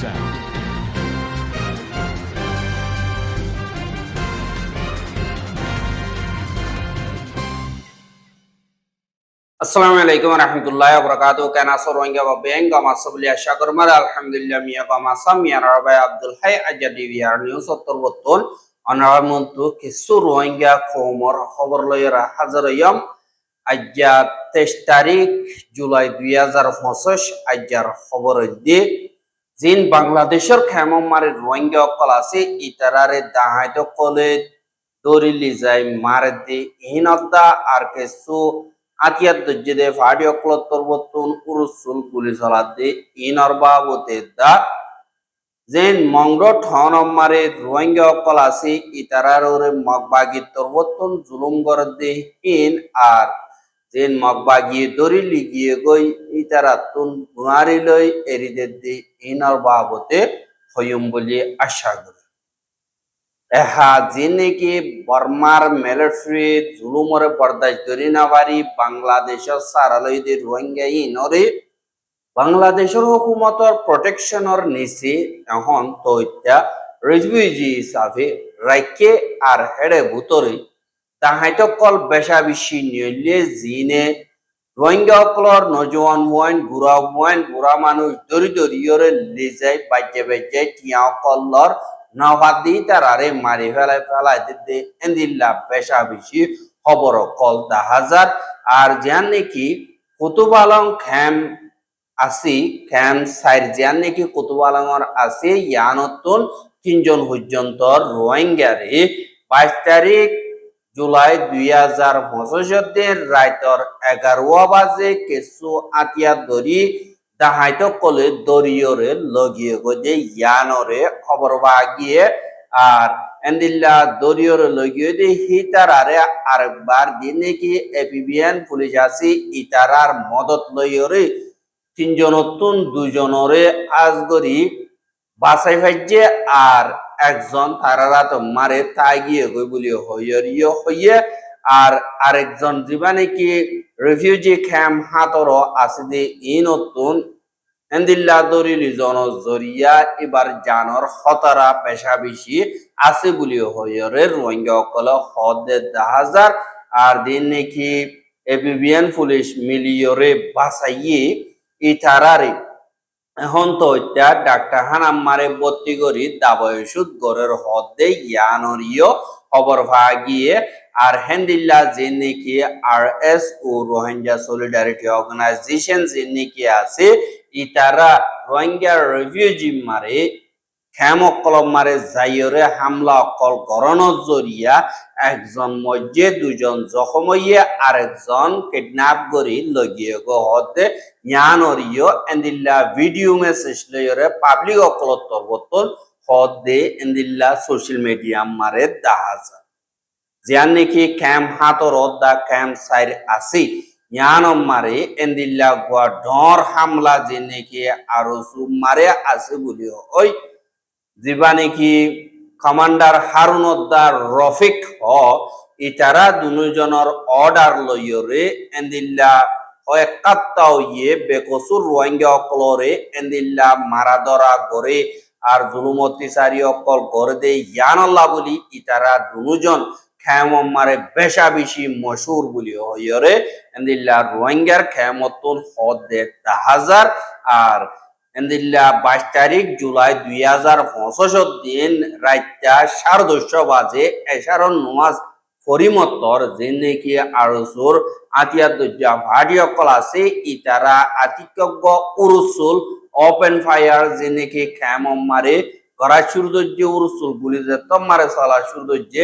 sound. আসসালামু আলাইকুম রহমতুল্লাহ বরকাত কেনা সরঙ্গা বা বেঙ্গ মাসবলিয়া শাকরমার আলহামদুলিল্লাহ মিয়া বা মাসাম মিয়া রাবাই আব্দুল হাই আজাদি বিয়ার নিউজ সত্তর বত্তন অনার মন্তু কিছু রোহিঙ্গা খবর খবর লইরা হাজার ইয়ম আজ্জা তেইশ তারিখ জুলাই দুই হাজার পঁচিশ আজ্জার খবর দিয়ে জিন বাংলাদেশের খেমমারের রোহিঙ্গা অকল আছে, ইতারারে দাহাইত কলে দরিলি যায় মারে দি ইহিনদ্দা আর কিছু আতিয়ার দজ্জেদে ফাড়ি অকলত্তর বত্তুন উরুসুল গুলি চলাতে ইনর বাবতে দা যেন মংর ঠন মারে রোহিঙ্গা অকল আছে, ইতারার ওরে মগবাগি তরবত্তন জুলুম গর দে ইন আর যেন মগবাগি দরি লিগিয়ে গই, ইতারা তুন বুনারি লই এরিদে দি ইনর বাবতে হইম বলি আশা করি। এহা যিনি বর্মার মিলিটারি জুলুমরে বরদাস্ত করি না পারি বাংলাদেশের সারালয়দের রোহিঙ্গা ইনরে, বাংলাদেশের হুকুমতর প্রটেকশনের নিচে এখন তো রিফিউজি হিসাবে রাইকে আর হেডে ভুতরে তাহাইতো কল বেশা বেশি নিলে জিনে রোহিঙ্গা অকলর নজওয়ান ওয়াইন বুড়া ওয়াইন বুড়া মানুষ দরি দরিয়রে লিজাই, বাজ্যে বাজ্যে কল্লর নবাদি তারারে মারি ফেলাই ফেলাই দিতে এন্দিল্লা পেশা বেশি খবর কল দা হাজার আর যান নাকি কুতুবালং খ্যাম আসি খ্যাম সাইর যান নাকি কুতুবালংর আছে, ইয়ানতুন তিনজন পর্যন্ত রোহিঙ্গারে বাইশ তারিখ জুলাই দুই হাজার পঁচিশের রাইতর এগারো বাজে কিছু আতিয়া ধরি দাহাইতো কলে দরিয়রে লগিয়ে গজে ইয়ানরে খবর বাগিয়ে। আর এন্দিল্লা দরিয়রে লগিয়ে দে হিতার আরে আরেকবার দিন নাকি এপিবিএন পুলিশ আসি ইতারার মদত লইয়রে তিনজন তিনজনতুন দুজনরে আজগরি বাসাই ভাজ্যে আর একজন তারারা তো মারে, তাই গিয়ে গই বলি হইয়রিয় হইয়ে আর আরেকজন যিবা নাকি রিফিউজি ক্যাম্প হাতর আছে যে, ই নতুন এন্দিল্লা দরিলি জন জরিয়া এবার জানর হতারা পেশা বেশি আছে বলি হইয়রে রোহিঙ্গা অকল হদে হাজার আর দিন নাকি এপিবিএন পুলিশ মিলিয়রে বাসাইয়ে ইতারারে এখন তো এটা ডাক্তার হানাম মারে ভর্তি করি দাবয় ওষুধ গড়ের হদে ইয়ানরিয় খবর ভাগিয়ে, আর হেন্দিল্লা যে R S O Rohingya solidarity organisation যে নাকি আছে, ইতারা রোহিঙ্গা রিফিউজি মারে খেম অকলম মারে যাইরে হামলা অকল গরণর জরিয়া একজন মধ্যে দুজন জখম হইয়ে আরেকজন কিডন্যাপ করি লগিয়ে গো হতে জ্ঞানরিয় এন্দিল্লা ভিডিও মেসেজ লইরে পাবলিক অকলত বতল হদ দে এন্দিল্লা সোশ্যাল মিডিয়া মারে দাহাজা। জিয়ান নাকি ক্যাম্প হাতর দা ক্যাম্প সাইর আসি জ্ঞানম মারে এন্দিল্লা গুয়া ডর হামলা যে নাকি আরও মারে আছে বলি ওই যিবা নাকি কমান্ডার হারুনদ্দার রফিক হ, ইতারা দুজনের অর্ডার লইয়রে এন্দিল্লা একাত্তাও ইয়ে বেকসুর রোহিঙ্গা অকলরে এন্দিল্লা মারা ধরা করে আর জুলুমতি সারি অকল গড়ে দে, ইয়ানল্লাহ বলি ইতারা দুজন খেমম মারে বেশা বেশি মশুর বলি হইয়রে এন্দিল্লা রোহিঙ্গার হদ দে হাজার আর এন্দিল্লা বাইশ তারিখ জুলাই দুই হাজার পঁচিশ দিন রাইতা সাড়ে বাজে এশারন নমাজ ফরিমতর যে আরসুর আতিয়া দজ্জা ভাড়ি অকল আছে, ইতারা আতিক্য উরুসুল ওপেন ফায়ার যে নাকি খ্যাম মারে করা সূর্যজ্য উরুসুল গুলি যে মারে সালা সূর্যজ্য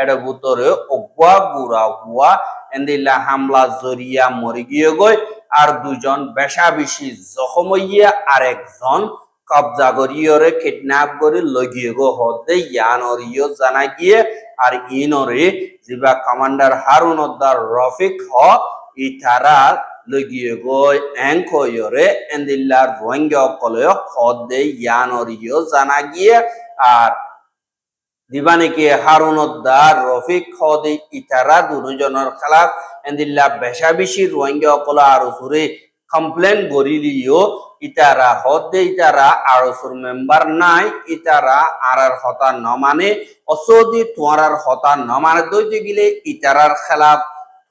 এটা ভিতরে অগুয়া, গুড়া হুয়া এন্দিল্লা হামলা জরিয়া মরি গিয়ে গই, আর দুজন বেশা বেশি জখম হইয়া আর একজন কবজা করিয়রে কিডন্যাপ করে লগিয়ে গো হদে ইয়ানরিও জানা গিয়ে, আর ইনরে, জিবা কমান্ডার হারুন উদ্দার রফিক হ ইতারা লগিয়ে গো এঙ্ক হইয়রে এন্দিল্লা রোহিঙ্গা অকলে হদে ইয়ানরিও জানা গিয়ে আর দিবানিকে হারুনদ্দার রফিক খদে ইতারা দুজনের খেলাফ এন্দিল্লা বেশা বেশি রোহিঙ্গা অকল আর সুরে কমপ্লেন গরিলিও ইতারা হদে ইতারা আড়সুর মেম্বার নাই ইতারা আরার হতা নমানে অসদি তোয়ারার হতা নমানে দইতে গিলে ইতারার খেলাফ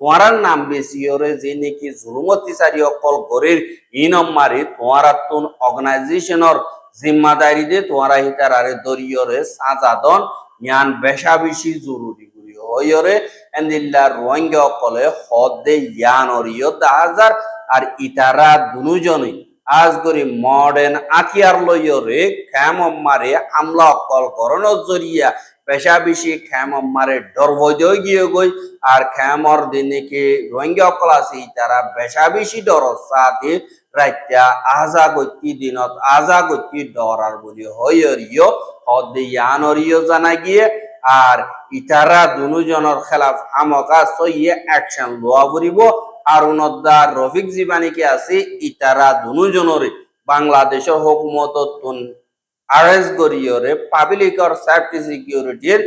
তোয়ারার নাম বেশি, ওরে যে নাকি জুলুমতি সারি অকল গরির ইনম মারি তোয়ারার তুন অর্গানাইজেশনের জিম্মাদারি দে তোয়ারা হিতারারে দরিয়রে সাজাদন, ইয়ান বেশা বেশি জরুরি গুলি হইরে এন্দিল্লা রোহিঙ্গা অকলে হদ ইয়ান অরিয় দাহাজার আর ইতারা দুজনই আজ করি মডার্ন আতিয়ার লইয়রে খ্যাম মারে আমলা অকল করণর জরিয়া পেশা বেশি খ্যাম মারে ডর বৈদ্য গিয়ে গই, আর খ্যামর দিনে কি রোহিঙ্গা অকল আছে তারা বেশা বেশি ডর সাথে রাইত্যা আজা গতি দিনত আজা গতি ডরার বলি হইয়রিও হদে ইয়ানরিও জানা গিয়ে, আর ইতারা দুজনের খেলাফ হামকা সইয়ে অ্যাকশন লোয়া বলিব। আর উনদ্দার রফিক জীবানীকে আছে ইতারা দুজনের বাংলাদেশের হুকুমত তুন আরেস গরিয়রে পাবলিকর সেফটি সিকিউরিটির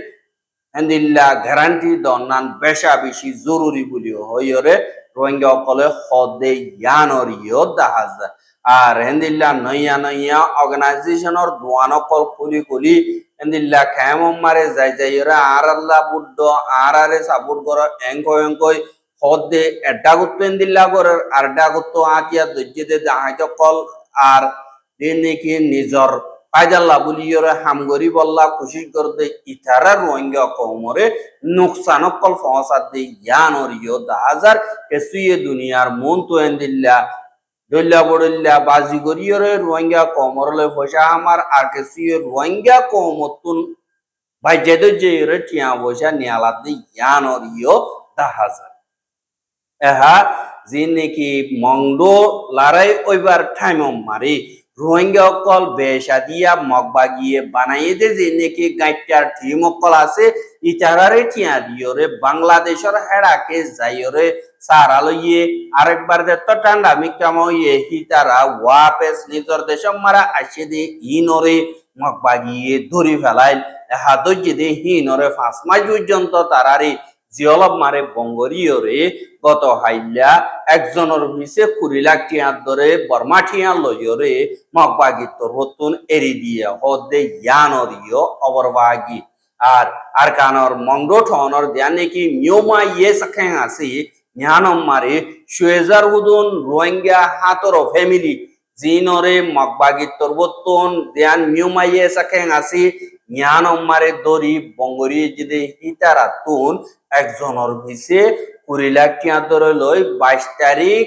হেন্দিল্লা গ্যারান্টি দন্নান বেশা বেশি জরুরি বলি হইরে রোহিঙ্গা অকলে হদে ইয়ানরিও দেখা যায়। আর হেন্দিল্লা নইয়া নইয়া অর্গানাইজেশনের দোয়ান অকল খুলি খুলি হেন্দিল্লা খেম মারে যাই যাই আর আল্লাহ বুদ্ধ আর আরে সাপোর্ট কর এঙ্ক এঙ্কই হদে এডা গুত্ত হেন্দিল্লা করে আর ডা গুত্ত আতিয়া দজ্জেতে দাহাইত কল আর দিন নাকি নিজর ফায়দাল্লা বুলিয়রে হামগরি বল্লা কুশিশ করতে ইতারা রোহিঙ্গা কৌমরে নুকসান কল ফসাদ দে ইয়ানরিও দাহাজার কেসুয়ে দুনিয়ার মন তো এন্দিল্লা দল্লা। বড়ল্লা বাজি গরিয়রে রোহিঙ্গা কৌমরলে পয়সা আমার আর কেসুয়ে রোহিঙ্গা কৌমতুন ভাই যেদ যে টিয়া পয়সা নিয়ালাত দে ইয়ানরিও দাহাজার এহা, যে নাকি মংডো লড়াই ওইবার ঠাইম মারি রোহিঙ্গা অকল বেশা দিয়া মগবা গিয়ে বানাইয়ে দে যে নাকি গাইটার টিম অকল আছে, ইতারারে টিয়া দিয়রে বাংলাদেশের হেড়াকে যাইয়রে সারা লইয়ে আরেকবার দে তো ঠান্ডা মিকাম ইয়ে হিতারা ওয়াপেস নিজর দেশ মারা আসে দে, ইনরে মগবা গিয়ে ধরি ফেলাই হাত দে, হিনরে ফাঁস মাস পর্যন্ত তারারে জিয়লব মারে বঙ্গরীয় রে কত হাইল্যা একজনের হইছে কুড়ি লাখ টিয়া ধরে বর্মা টিয়া লজরে মগবাগি তোর হতুন এরি দিয়ে হদে ইয়ানরিয় অবরবাগি। আর আর কানর মঙ্গো ঠনর ধ্যানে কি নিয়মা ইয়ে সাখেং আসি জ্ঞানম মারে সুয়েজার হুদুন রোহিঙ্গা হাতর ফ্যামিলি জিনরে মগবাগি তোর হতুন ধ্যান নিয়মা ইয়ে সাখেং আসি জ্ঞানম মারে দরি বঙ্গরি যদি হিতারাতুন একজনের ভিসে কুড়ি লাখ ধরে লই বাইশ তারিখ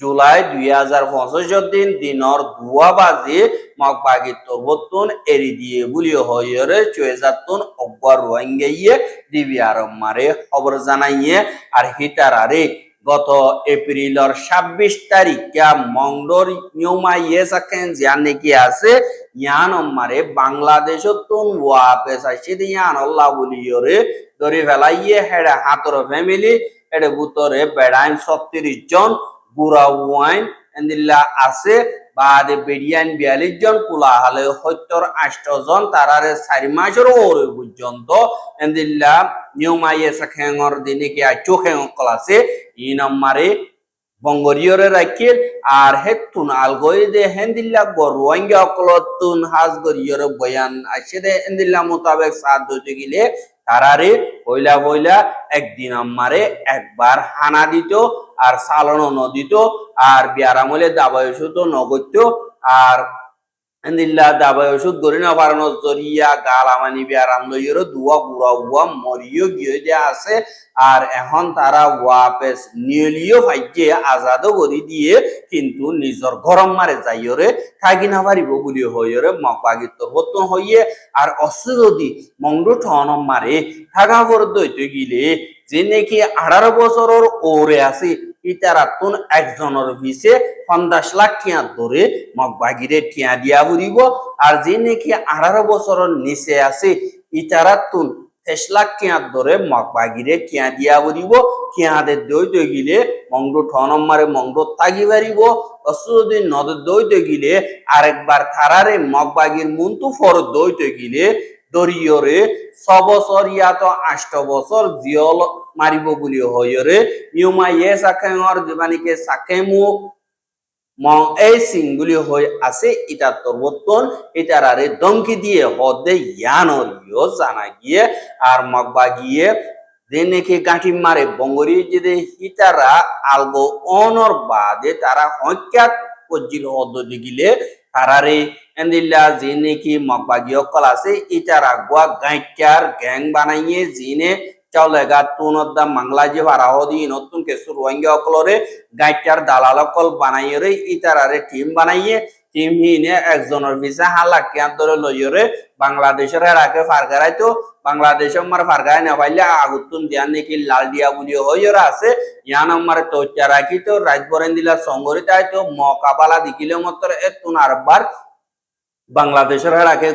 জুলাই দুই হাজার পঁচিশ দিন দিনর দুয়া বাজে মগবাগি তরবতন এরি দিয়ে বুলি হইরে চুয়েজাতুন অব্বর রোহিঙ্গাইয়ে দিবি আরম মারে খবর জানাইয়ে আর হিতারারে গত এপ্রিলর ছাব্বিশ তারিখ মঙ্গল নিয়মা ইয়ে সাকেন জিয়ান নাকি আছে? ইয়ান মারে বাংলাদেশ তুন ওয়া পেশা সিদি ইয়ান আল্লাহ বলিয়রে ধরে ফেলাইয়ে হেডে হাতর ফ্যামিলি এডে বুতরে বেড়াইন ছত্রিশ জন গুড়া ওয়াইন এন্দিল্লা আছে। বাদে বেডিয়ান বিয়াল্লিশ জন কুলা হালে সত্তর আষ্ট জন, তারারে চারি মাসের ওরে পর্যন্ত। এন্দিল্লা নিয়মাইয়ে সাখেঙর দিনে কি আচো খেঙ কলাছে। ই নম্বরে বঙ্গরীয়রে রাখিল, আর হেতুন আলগই দে হেন হেন্দিল্লা গরুয়াঙ্গা অকলতুন হাজ গরিয়রে বয়ান আসে দে। হেন্দিল্লা মোতাবেক দইতে গিলে তারারে হইলা বইলা একদিন আমারে একবার হানা দিত আর সালনও দিত আর বিয়ারামলে ওষুধ নগত্য আর এন্দিল্লা দাবাই ওষুধ গরি না বাড়ানো জরিয়া গাল আমানি বিয়ারাম লইয়েরও দুয়া গুড়া উয়া মরিও গিয়ে যে আছে আর এখন তারা ওয়াপেস নিয়লিও ভাইকে আজাদও করে দিয়ে কিন্তু নিজর গরম মারে যাইয়রে থাকি না পারিব বলি হইয়রে মকাগিত হতন হইয়ে আর অসুরদি মংডু ঠন মারে থাকা পর দইতে গিলে যে নাকি আঠারো বছরের ওরে আছে ইতারাতুন একজনের ভিসে পঞ্চাশ লাখ টিয়া ধরে মগবাগিরে টিয়া দিয়া বুড়িব আর যে নাকি আঠারো বছরের নিচে আছে, ইতারাতুন তেইশ লাখ টিয়া ধরে মগবাগিরে টিয়া দিয়া বুড়িব টিয়াদের দইতে গিলে মংডু ঠনম মারে মংডু তাগি পারিব অসুদিন নদ দইতে গিলে আরেকবার থারারে মগবাগির মুন্তু ফর দইতে গিলে দরিয়রে ছ বছর ইয়াত আষ্ট বছর জিয়ল মারিব বুলি হয়রে ইউমা ইয়ে সাকেঙর জীবানিকে সাকেমু মং এই সিংগুলি হই আছে ইটা তরবতন ইটারারে দমকি দিয়ে হদে ইয়ানর ইয় জানা গিয়ে আর মগবা গিয়ে যে নাকি গাঁঠি মারে বঙ্গরি যদি হিতারা আলগো অনর বাদে তারা হইকাত কজিল হদ গিলে তারারে। এন্দিল্লা যে নাকি মগবাগি অকল আছে, ইটার আগুয়া গাইটার গ্যাং বানাইয়ে জিনে চাউলেগা তুনদ্দা মাংলা যে ভাড়া হদি নতুন কেসু রোহিঙ্গা অকলরে গাইটার দালাল অকল বানাইয়ে রে ইটারারে টিম বানাইয়ে টিম হিনে একজনের ভিসা হালা কিয়ার ধরে লইরে বাংলাদেশের হেরাকে ফারগারাই তো। মার না পাইলে আগুতুন দিয়ান নাকি লাল দিয়া বুলি হইরা আছে। ইয়ান আমার তো চারাকি তো রাজবরেন দিলা সঙ্গরি তাই মকাবালা দিকিলে মতর আরবার বাংলাদেশের হেরাকে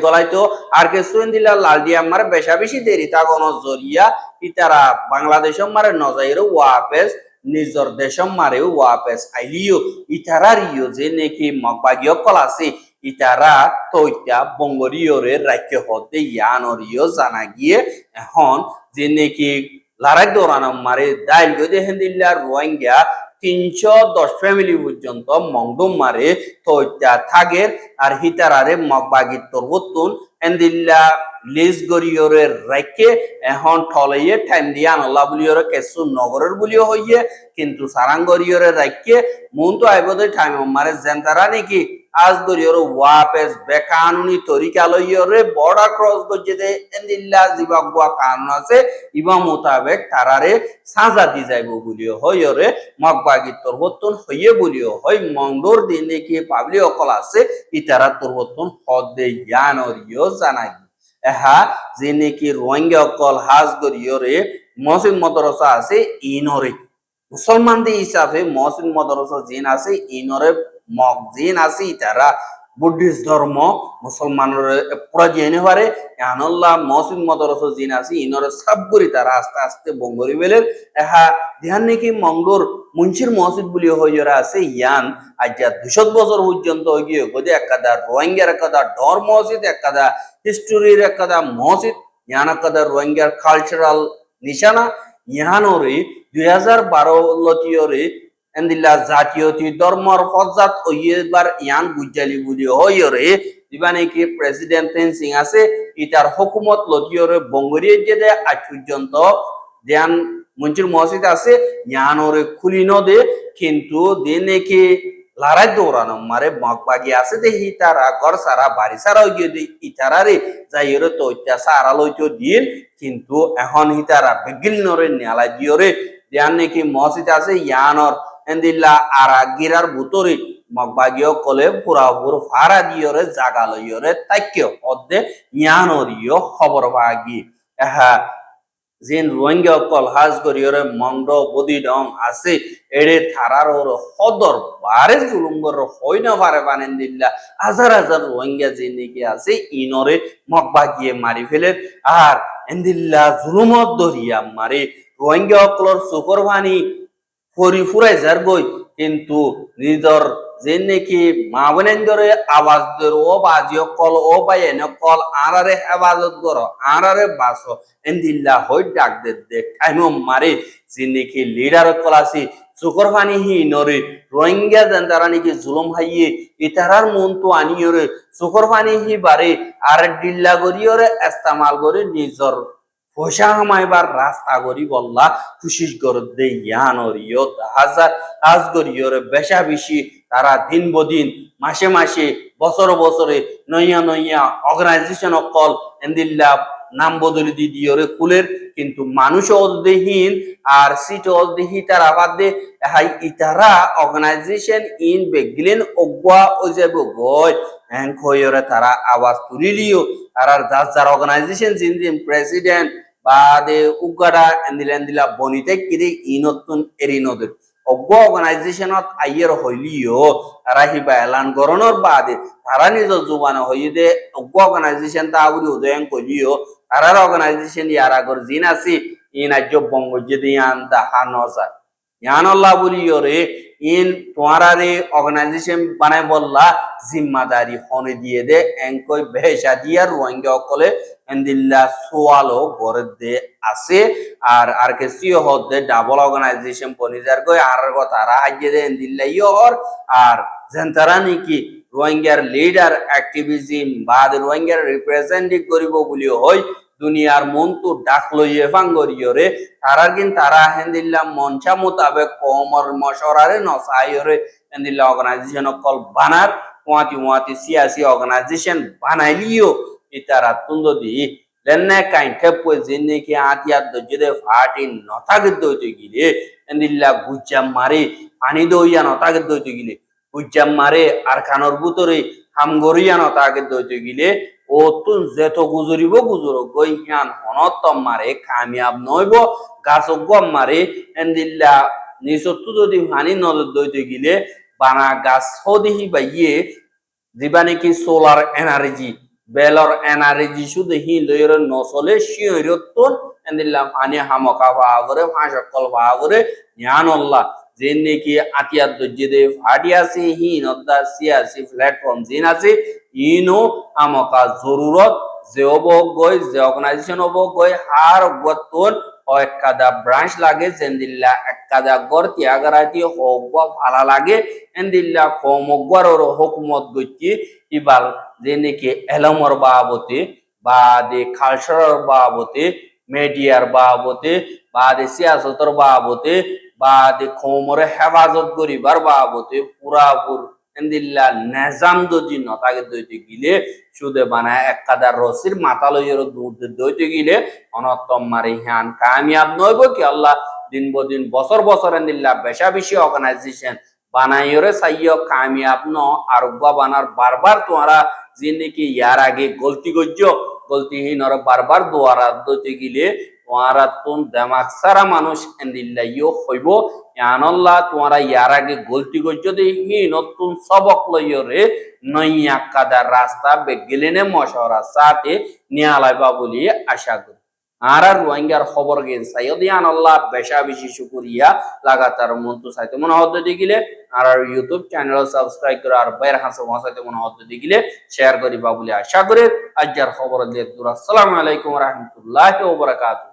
দিলা লাল দিয়া আমার বেশা বেশি দেরি, তা কোন জরিয়া। ইতারা বাংলাদেশের মারে নজাইর ওয়াপেস নিজর দেশম মারে ওয়াপেস আইলিও। ইতারা রিও যে নেকি মগবাগীয় কলাসে। ইতারা তৈতা বঙ্গরীয়রে রাজ্য হতে ইয়ানরিও জানা গিয়ে এখন যে নেকি লড়াই দৌড়ানো মারে দাইল গদে হেন্দিল্লা রোহিঙ্গা তিনশো দশ ফ্যামিলি পর্যন্ত মংদুম তৈত্যা থাগের আর হিতারারে মগবাগির তরবতুন এন্দিল্লা লিজ গরিয়রে রেখে এখন ঠলাইয়ে ঠাইম দিয়ে আনলা বুলিয়রে, কেসু নগরের বুলিও হইয়ে, কিন্তু সারাঙ্গরিয়রে রেখে মন তো আইবদে ঠাইম মারে জেন্তারা নাকি আজ গরিয়র ওয়াপেস বেকানুনি তরিকা লইয়রে বর্ডার ক্রস গজে দে এন্দিল্লা জিবাগুয়া কানুন আছে। ইবা মোতাবেক তারারে সাজা দি যাইব বুলিও হইয়রে মগবাগি তরবতুন হইয়ে বুলিও হই মংডোর দিনে কি পাবলি অকল আছে? ইতারা তরবতুন হদে জ্ঞান অরিও জানাই। এহা যে নাকি রোহিঙ্গা অকল হাজ গরিয়রে মহসিন মদরসা আছে, ইনরে। মুসলমানদের হিসাবে মহসিন মদরসা জিন আছে, ইনরে মগ জিন আছে ইতারা বুদ্ধিস্ট ধর্ম, মুসলমানের পুরা জেনে পারে আনল্লাহ মহসিন মদরসা জিন আছে, ইনরে সবগুলি তারা আস্তে আস্তে বঙ্গরি বেলের এহা ধ্যান নাকি মঙ্গর মুন্সির মসজিদ বলি হইরা আছে, ইয়ান আজ্জা দুশত বছর পর্যন্ত গিয়ে গদে একাদা রোহিঙ্গার একাদা ডর মসজিদ একাদা হিস্টোরির একাদা মসজিদ, ইয়ান একাদা রোহিঙ্গার কালচারাল নিশানা। ইহানরে দুই হাজার বারো লতিয়রে এন্দিল্লা জাতীয়তি ধর্মর ফজাত ওইবার ইয়ান গুজ্জালি বুলি হইরে দিবানে কি প্রেসিডেন্ট সিং আছে ইটার হুকুমত লতিয়রে বঙ্গরিয়ে যে আজ পর্যন্ত ধ্যান মঞ্জুর মসজিদ আছে ইয়ানরে খুলি নদে, কিন্তু দিনে কি লারাই দৌড়ানো মারে মগ বাগি আছে দে হিতারা ঘর সারা বাড়ি সারা গিয়ে দি ইতারারে যাইরে তো সারা লইতো দিন কিন্তু এখন হিতারা বেগিল নরে নেলা দিয়রে দিয়ান নাকি মসজিদ আছে ইয়ানর এন্দিল্লা আরা গিরার বুতরে মগবাগিও কলে পুরাপুর ফারা দিয়রে জাগা লইয়রে তাইক্য অদ্দে ইয়ানরিও খবর ভাগি। এহা জিন রোহিঙ্গা কল হাজ করিয়রে মংড বদি ডং আছে এড়ে থারার ওর হদর বারে জুলুঙ্গর হই না পারে বানেন দিল্লা হাজার হাজার রোহিঙ্গা যে নাকি আছে ইনরে মকবা গিয়ে মারি ফেলে। আর এন্দিল্লা জুলুমত দরিয়া মারে রোহিঙ্গা অকলর সুকর ভানি ফরি ফুরাই যার গই, কিন্তু নিজর যে নাকি মা বোনেন ধরে আওয়াজ ধর, ও বাজি কল, ও বাই এনে কল, আরারে হেফাজত কর, আরারে বাসো, এন্দিল্লা হই ডাক দে দে টাইম মারে যে নাকি লিডার কল আসি চুকর পানি হি নরে, রোহিঙ্গা দেন তারা নাকি জুলুম হাইয়ে, ইতারার মন তো আনিয়রে, চুকর পানি হি বারে আর ডিল্লা করিয়রে এস্তামাল করে নিজর পয়সা হামাইবার রাস্তা করি বললা খুশিস গর দে ইয়ানরিও হাজার আজ গরিয়রে বেশা বেশি, তারা দিন বদিন মাসে মাসে, বছর বছরে নইয়া নইয়া অর্গানাইজেশন অকল এন্দিল্লা নাম বদলি দি দিয়রে কুলের। কিন্তু মানুষ অদেহীন আর সিট অদেহি তারা বাদে হাই ইতারা অর্গানাইজেশন ইন বেগিলেন অগুয়া ও যাব গয়। হ্যাং খয়রে তারা আওয়াজ তুলিলিও। আর যার যার অর্গানাইজেশন জিন জিন প্রেসিডেন্ট বাদে উগাডা এন্দিলা বনিতে কিরি ইনতুন এরিনদের অজ্ঞ অর্গানাইজেশনত আইয়ের হইলিও রাহিবা হিবা এলান গরণর বাদে তারা নিজ জুবানে হই দে অজ্ঞ অর্গানাইজেশন তা আউরি উদয়ন কইলিও তারার অর্গানাইজেশন ইয়ার আগর জিন আছে ইন আজ্য বঙ্গ যদি ইয়ান দাহা নজা ইয়ান আল্লাহ বলিও রে ইন তোমারারে অর্গানাইজেশন বানাই বললা, জিম্মাদারি হনে দিয়ে দে এঙ্কই বেহেসা দিয়া রোহিঙ্গা অকলে এন্দিল্লা সোয়ালো গড়ে দে আছে। আর আর কে সিও হদ দে ডাবল অর্গানাইজেশন পনিজার গই আর তারা হাজিয়ে দে এন্দিল্লা ইয়র আর যেন তারা নাকি রোহিঙ্গার লিডার অ্যাক্টিভিজম বা রোহিঙ্গার রিপ্রেজেন্টেটিভ করিব বুলি হয় দুনিয়ার মন্তু ডাক লইয়ে ফাঙ্গরিয়রে তারার কিন তারা হেন্দিল্লা মঞ্চা মোতাবেক কমর মশরারে নসাইয়রে হেন্দিল্লা অর্গানাইজেশন কল বানার, ওয়াতি ওয়াতি সিয়াসি অর্গানাইজেশন বানাইলিও। ইতারা তুন্দ দি। লেন্নে কাইন্টে পয় জিন্নে কি আতিয়া দজদে ফাটি নথাগে দইতে গিলে। হেন্দিল্লা গুজ্জাম মারি পানি দইয়া নথাগে দইতে গিলে। গুজ্জাম মারে আর কানর ভিতরে হামগরিয়া নথাগে দইতে গিলে, ও তুন যেত গুজরিব গুজর গই হিয়ান হনত মারে, কামিয়াব নইব, গাছ গম মারে, এন্দিল্লা নিচত্তু যদি হানি নজর গিলে, বানা গাছ বাইয়ে নাকি সোলার এনার্জি, বেলর এনার্জি শুধু হি লইর নচলে শিয়রতন এন্দিল্লা ফানি হামকা ভাগরে ফাঁসকল ভাগরে জ্ঞানল্লাহ যে নাকি আতিয়ার দজ্জে ফাটি আছে হি নদ্দা সিয়াসি প্ল্যাটফর্ম জিন আছে। ইনো আমকা জরুরত যে অবক গই যে অর্গানাইজেশন অবক গই হার গতন একাদা ব্রাঞ্চ লাগে জেন্দিল্লা একাদা গর তিয়াগারাতি হগwa ভালা লাগে, এন্দিল্লা কমগর ওর হুকুমত গইতি ইবাল যে নাকি এলমর বাবতে বা দে কালচারার বাবতে মিডিয়ার বাবতে বা দে সিয়াসতর বাবতে বা দে কমরে হেফাজত করিবার বাবতে পুরাপুর এন্দিল্লা নেজাম যদি নতাকে দইতে গিলে, সুদে বানায় এক কাদার রসির মাথা লইয়ের দুধ দইতে গিলে, অনত্তম মারি হ্যান কামিয়াব নইব কি আল্লাহ? দিন ব দিন বছর বছর এন্দিল্লা বেশা বেশি অর্গানাইজেশন বানাইরে চাইয় কামিয়াব ন, আরোগ্য বানার বারবার তোমারা যে ইয়ার আগে গলতি গজ্য গলতিহীন বারবার দোয়ারা দইতে গিলে তোমারা তুন দেমাক সারা মানুষ এন্দিল্লা ইয় হইব। ইয়ানল্লাহ, তোমারা ইয়ার আগে গলতি গজ্য হি নতুন সবক লইয়রে নইয়া কাদার রাস্তা বেগেলেনে মশরা সাথে নিয়ালাইবা বলি আশা করি। আর আর রোহিঙ্গার খবর গেন সাইয়দ ইয়ান আল্লাহ বেশা বেশি শুকুরিয়া লাগাতার মন্তু সাইতে মনে হদ্দ দিগিলে আর আর ইউটিউব চ্যানেল সাবস্ক্রাইব করে আর বাইর হাসে মহাসাইতে মনে হদ্দ দিগিলে শেয়ার করিবা বলি আশা করি। আজ্জার খবর দিয়ে আসসালামু আলাইকুম রহমতুল্লাহ ওবরাকাতুহ